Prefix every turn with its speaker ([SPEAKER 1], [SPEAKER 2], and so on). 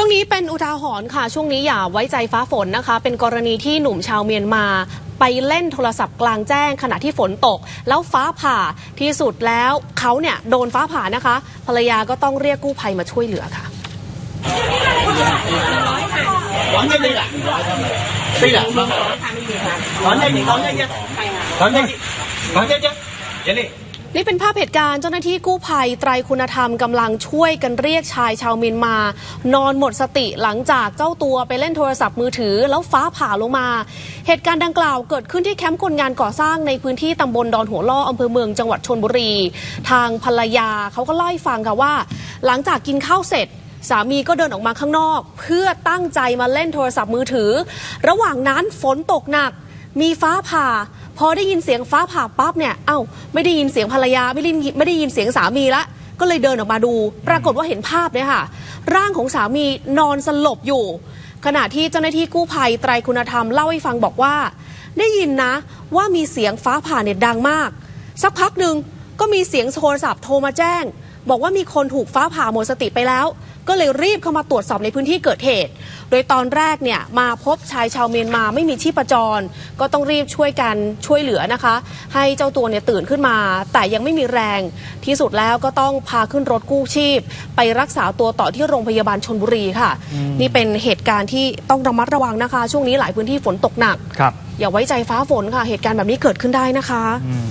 [SPEAKER 1] รื่องนี้เป็นอุทาหรณ์ค่ะ ช่วงนี้อย่าไว้ใจฟ้าฝนนะคะ เป็นกรณีที่หนุ่มชาวเมียนมาไปเล่นโทรศัพท์กลางแจ้งขณะที่ฝนตก แล้วฟ้าผ่าที่สุดแล้วเขาเนี่ยโดนฟ้าผ่านะคะ ภรรยาก็ต้องเรียกกู้ภัยมาช่วยเหลือค่ะ
[SPEAKER 2] ร้อน
[SPEAKER 1] นี่เป็นภาพเหตุการณ์เจ้าหน้าที่กู้ภัยไตรคุณธรรมกำลังช่วยกันเรียกชายชาวเมียนมา นอนหมดสติหลังจากเจ้าตัวไปเล่นโทรศัพท์มือถือ แล้วฟ้าผ่าลงมา เหตุการณ์ดังกล่าวเกิดขึ้นที่แคมป์คนงานก่อสร้างในพื้นที่ตำบลดอนหัวล่ออำเภอเมืองจังหวัดชนบุรี ทางภรรยาเขาก็เล่าให้ฟังค่ะว่า หลังจากกินข้าวเสร็จสามีก็เดินออกมาข้างนอก เพื่อตั้งใจมาเล่นโทรศัพท์มือถือ ระหว่างนั้นฝนตกหนัก มีฟ้าผ่า พอได้ยินเสียงฟ้าผ่าปั๊บเนี่ย เอ้า ไม่ได้ยินเสียงภรรยา ไม่ได้ยินไม่ได้ยินเสียงสามีละ ก็เลยเดินออกมาดู ปรากฏว่าเห็นภาพเนี่ยค่ะ ร่างของสามีนอนสลบอยู่ ขณะที่เจ้าหน้าที่กู้ภัยไตรคุณธรรมเล่าให้ฟังบอกว่า ได้ยินนะว่ามีเสียงฟ้าผ่าเนี่ยดังมาก สักพักหนึ่งก็มีเสียงโทรศัพท์โทรมาแจ้ง บอกว่ามีคนถูกฟ้าผ่าหมดสติไปแล้ว ก็เลยรีบเข้ามาตรวจสอบในพื้นที่เกิดเหตุ โดยตอนแรกเนี่ยมาพบชายชาวเมียนมาไม่มีชีพจร ก็ต้องรีบช่วยกันช่วยเหลือนะคะ ให้เจ้าตัวเนี่ยตื่นขึ้นมา แต่ยังไม่มีแรง ที่สุดแล้วก็ต้องพาขึ้นรถกู้ชีพ ไปรักษาตัวต่อที่โรงพยาบาลชนบุรีค่ะ นี่เป็นเหตุการณ์ที่ต้องระมัดระวังนะคะ ช่วงนี้หลายพื้นที่ฝนตกหนัก
[SPEAKER 3] ครับ
[SPEAKER 1] อย่าไว้ใจฟ้าฝนค่ะ เหตุการณ์แบบนี้เกิดขึ้นได้นะคะ
[SPEAKER 3] อืม